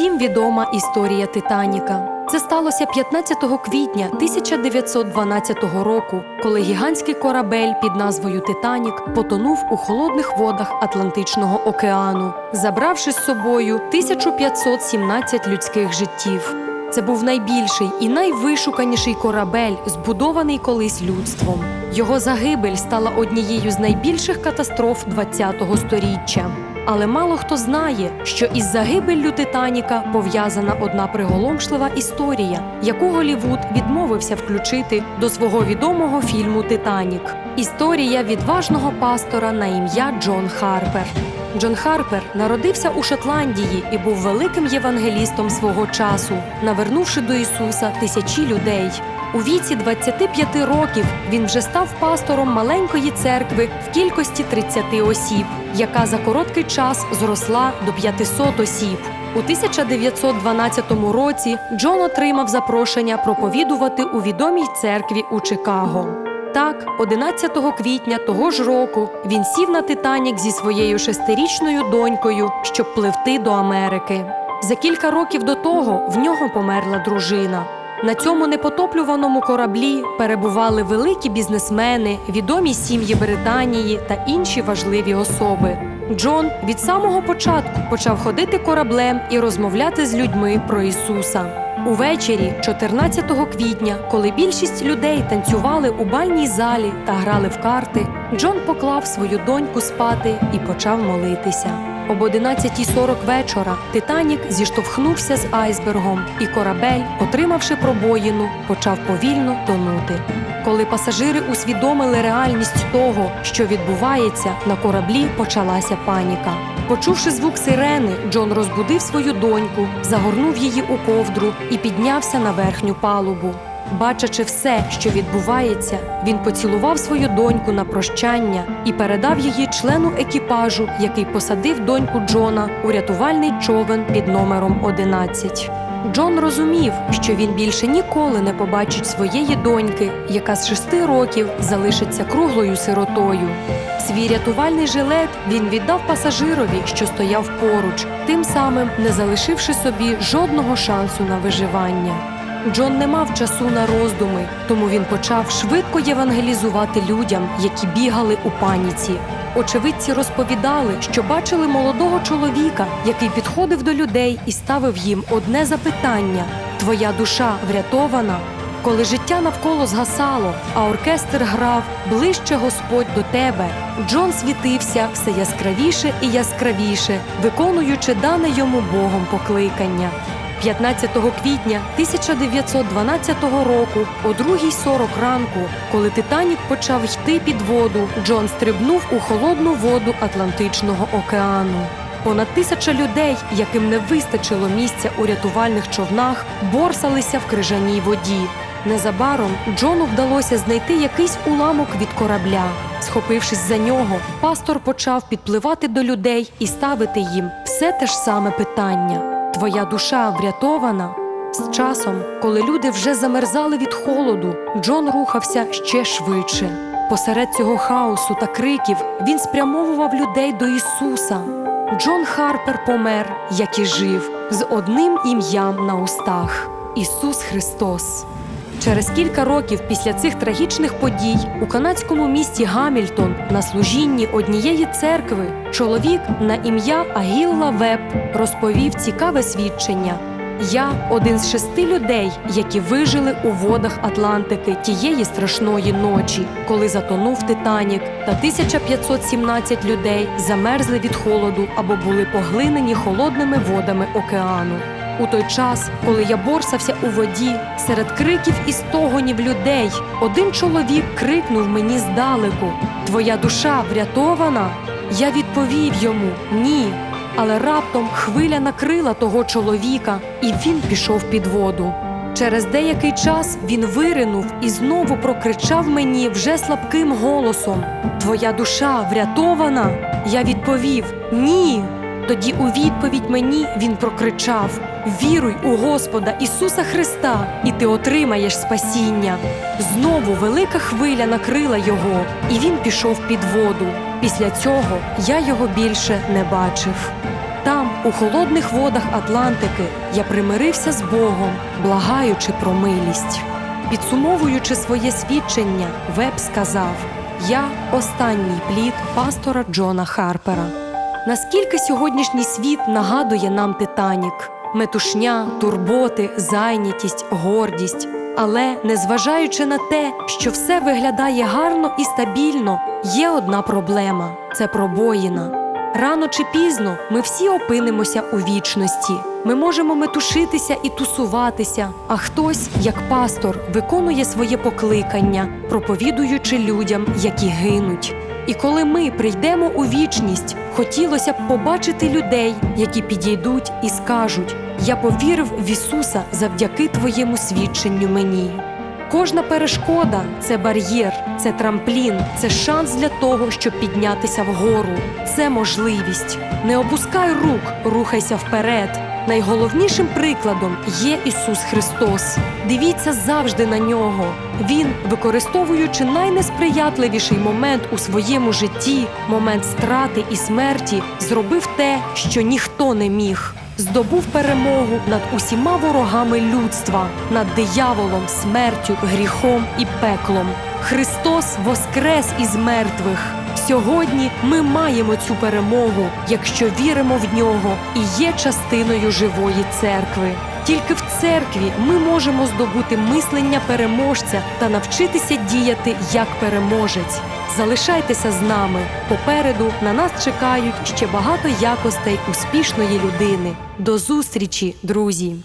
Всім відома історія Титаніка. Це сталося 15 квітня 1912 року, коли гігантський корабель під назвою Титанік потонув у холодних водах Атлантичного океану, забравши з собою 1517 людських життів. Це був найбільший і найвишуканіший корабель, збудований колись людством. Його загибель стала однією з найбільших катастроф ХХ століття. Але мало хто знає, що із загибеллю Титаніка пов'язана одна приголомшлива історія, яку Голівуд відмовився включити до свого відомого фільму Титанік. Історія відважного пастора на ім'я Джон Харпер. Джон Харпер народився у Шотландії і був великим євангелістом свого часу, навернувши до Ісуса тисячі людей. У віці 25 років він вже став пастором маленької церкви в кількості 30 осіб, яка за короткий час зросла до 500 осіб. У 1912 році Джон отримав запрошення проповідувати у відомій церкві у Чикаго. Так, 11 квітня того ж року він сів на Титанік зі своєю шестирічною донькою, щоб пливти до Америки. За кілька років до того в нього померла дружина. На цьому непотоплюваному кораблі перебували великі бізнесмени, відомі сім'ї Британії та інші важливі особи. Джон від самого початку почав ходити кораблем і розмовляти з людьми про Ісуса. Увечері, 14 квітня, коли більшість людей танцювали у бальній залі та грали в карти, Джон поклав свою доньку спати і почав молитися. Об 11.40 вечора Титанік зіштовхнувся з айсбергом, і корабель, отримавши пробоїну, почав повільно тонути. Коли пасажири усвідомили реальність того, що відбувається, на кораблі почалася паніка. Почувши звук сирени, Джон розбудив свою доньку, загорнув її у ковдру і піднявся на верхню палубу. Бачачи все, що відбувається, він поцілував свою доньку на прощання і передав її члену екіпажу, який посадив доньку Джона у рятувальний човен під номером 11. Джон розумів, що він більше ніколи не побачить своєї доньки, яка з шести років залишиться круглою сиротою. Свій рятувальний жилет він віддав пасажирові, що стояв поруч, тим самим не залишивши собі жодного шансу на виживання. Джон не мав часу на роздуми, тому він почав швидко євангелізувати людям, які бігали у паніці. Очевидці розповідали, що бачили молодого чоловіка, який підходив до людей і ставив їм одне запитання: Твоя душа врятована? Коли життя навколо згасало, а оркестр грав ближче Господь до тебе, Джон світився все яскравіше і яскравіше, виконуючи дане йому Богом покликання. 15 квітня 1912 року, о 2.40 ранку, коли Титанік почав йти під воду, Джон стрибнув у холодну воду Атлантичного океану. Понад тисяча людей, яким не вистачило місця у рятувальних човнах, борсалися в крижаній воді. Незабаром Джону вдалося знайти якийсь уламок від корабля. Схопившись за нього, пастор почав підпливати до людей і ставити їм все те ж саме питання. Твоя душа врятована. З часом, коли люди вже замерзали від холоду, Джон рухався ще швидше. Посеред цього хаосу та криків він спрямовував людей до Ісуса. Джон Харпер помер, як і жив, з одним ім'ям на устах Ісус Христос. Через кілька років після цих трагічних подій у канадському місті Гамільтон на служінні однієї церкви чоловік на ім'я Агілла Веб розповів цікаве свідчення. Я один з шести людей, які вижили у водах Атлантики тієї страшної ночі, коли затонув Титанік, та 1517 людей замерзли від холоду або були поглинені холодними водами океану. У той час, коли я борсався у воді, серед криків і стогонів людей, один чоловік крикнув мені здалеку: Твоя душа врятована? Я відповів йому ні. Але раптом хвиля накрила того чоловіка, і він пішов під воду. Через деякий час він виринув і знову прокричав мені вже слабким голосом: Твоя душа врятована? Я відповів Ні. Тоді у відповідь мені він прокричав: Віруй у Господа Ісуса Христа, і ти отримаєш спасіння. Знову велика хвиля накрила його, і він пішов під воду. Після цього я його більше не бачив. Там, У холодних водах Атлантики я примирився з Богом, благаючи про милість. Підсумовуючи своє свідчення, Веб сказав: Я останній плід пастора Джона Харпера. Наскільки сьогоднішній світ нагадує нам Титанік: метушня, турботи, зайнятість, гордість. Але незважаючи на те, що все виглядає гарно і стабільно, є одна проблема це пробоїна. Рано чи пізно ми всі опинимося у вічності. Ми можемо метушитися і тусуватися, а хтось, як пастор, виконує своє покликання, проповідуючи людям, які гинуть. І коли ми прийдемо у вічність, хотілося б побачити людей, які підійдуть і скажуть: Я повірив в Ісуса завдяки Твоєму свідченню мені. Кожна перешкода це бар'єр, це трамплін, це шанс для того, щоб піднятися вгору. Це можливість. Не опускай рук, рухайся вперед. Найголовнішим прикладом є Ісус Христос. Дивіться завжди на нього. Він, використовуючи найнесприятливіший момент у своєму житті, момент страти і смерті, зробив те, що ніхто не міг. Здобув перемогу над усіма ворогами людства, над дияволом, смертю, гріхом і пеклом. Христос воскрес із мертвих. Сьогодні ми маємо цю перемогу, якщо віримо в нього і є частиною живої церкви. Тільки в церкві ми можемо здобути мислення переможця та навчитися діяти як переможець. Залишайтеся з нами. Попереду на нас чекають ще багато якостей успішної людини. До зустрічі, друзі!